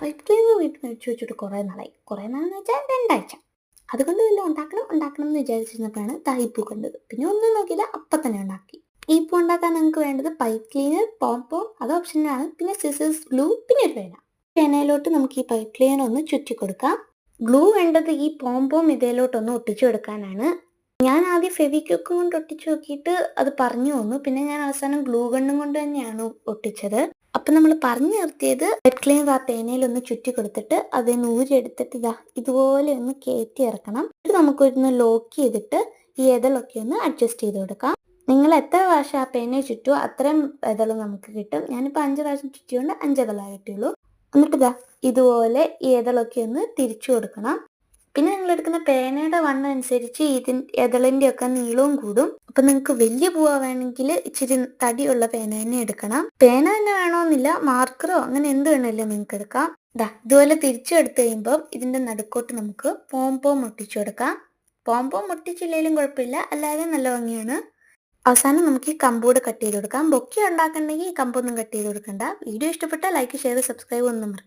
Pipe cleaner വീട്ടിൽ വെച്ച് വെച്ചിട്ട് കുറേ നാളായി. കുറേ നാളെന്ന് വെച്ചാൽ രണ്ടാഴ്ച. അതുകൊണ്ട് വല്ല ഉണ്ടാക്കണം ഉണ്ടാക്കണം എന്ന് വിചാരിച്ചിരുന്നപ്പോഴാണ് തായിപ്പൂ കണ്ടത്. പിന്നെ ഒന്നും നോക്കിയില്ല അപ്പം തന്നെ ഉണ്ടാക്കി. ഈ പൂ ഉണ്ടാക്കാൻ നിങ്ങൾക്ക് വേണ്ടത് പൈപ്പ് ക്ലീനർ പോംപോം അത് ഓപ്ഷനിലാണ് പിന്നെ സിസേഴ്സ് ഗ്ലൂ പിന്നെ ഒരു പേന. പേനയിലോട്ട് നമുക്ക് ഈ പൈപ്പ് ക്ലീനർ ഒന്ന് ചുറ്റി കൊടുക്കാം. ഗ്ലൂ വേണ്ടത് ഈ പോംപോം ഇതിലോട്ടൊന്ന് ഒട്ടിച്ചു കൊടുക്കാനാണ്. ഞാൻ ആദ്യം ഫെവിക്വിക്ക് കൊണ്ട് ഒട്ടിച്ചു നോക്കിയിട്ട് അത് പറഞ്ഞു വന്നു. പിന്നെ ഞാൻ അവസാനം ഗ്ലൂ ഗണ്ണും കൊണ്ട് തന്നെയാണ് ഒട്ടിച്ചത്. അപ്പൊ നമ്മൾ പറഞ്ഞു നിർത്തിയത് വെറ്റ് ക്ലീനർ ആ തേനയിലൊന്ന് ചുറ്റി കൊടുത്തിട്ട് അതിന് ഊരെടുത്തിട്ട് ഇതാ ഇതുപോലെ ഒന്ന് കയറ്റി ഇറക്കണം. എന്നിട്ട് നമുക്കൊന്ന് ലോക്ക് ചെയ്തിട്ട് ഈ ഇതളൊക്കെ ഒന്ന് അഡ്ജസ്റ്റ് ചെയ്ത് കൊടുക്കാം. നിങ്ങൾ എത്ര പ്രാവശ്യം ആ പേനയെ ചുറ്റുമോ അത്രയും ഇതൾ നമുക്ക് കിട്ടും. ഞാനിപ്പോൾ അഞ്ച് പ്രാവശ്യം ചുറ്റിയോണ്ട് അഞ്ചെതളാ കിട്ടിയുള്ളൂ എന്നിട്ട് ഇതാ ഇതുപോലെ ഈ ഇതളൊക്കെ ഒന്ന് തിരിച്ചു കൊടുക്കണം. പിന്നെ നിങ്ങൾ എടുക്കുന്ന പേനയുടെ വണ്ണം അനുസരിച്ച് ഇതിൻ എതളിന്റെ ഒക്കെ നീളവും കൂടും. അപ്പൊ നിങ്ങൾക്ക് വലിയ പൂവ വേണമെങ്കിൽ ഇച്ചിരി തടിയുള്ള പേന തന്നെ എടുക്കണം. പേന തന്നെ വേണമെന്നില്ല മാർക്കറോ അങ്ങനെ എന്ത് വേണമല്ലോ നിങ്ങൾക്ക് എടുക്കാം. ദാ ഇതുപോലെ തിരിച്ചു എടുത്തു കഴിയുമ്പോൾ ഇതിന്റെ നടുക്കോട്ട് നമുക്ക് പോംപോം ഒട്ടിച്ചു കൊടുക്കാം. പോംപോം ഒട്ടിച്ചില്ലെങ്കിലും കുഴപ്പമില്ല അല്ലാതെ നല്ല ഭംഗിയാണ്. അവസാനം നമുക്ക് ഈ കമ്പൂട് കട്ട് ചെയ്ത് കൊടുക്കാം. ബൊക്കെ ഉണ്ടാക്കണമെങ്കിൽ ഈ കമ്പൊന്നും കട്ട് ചെയ്ത് കൊടുക്കണ്ട. വീഡിയോ ഇഷ്ടപ്പെട്ടാൽ ലൈക്ക് ഷെയർ സബ്സ്ക്രൈബ് ഒന്നും മറക്കണ്ട.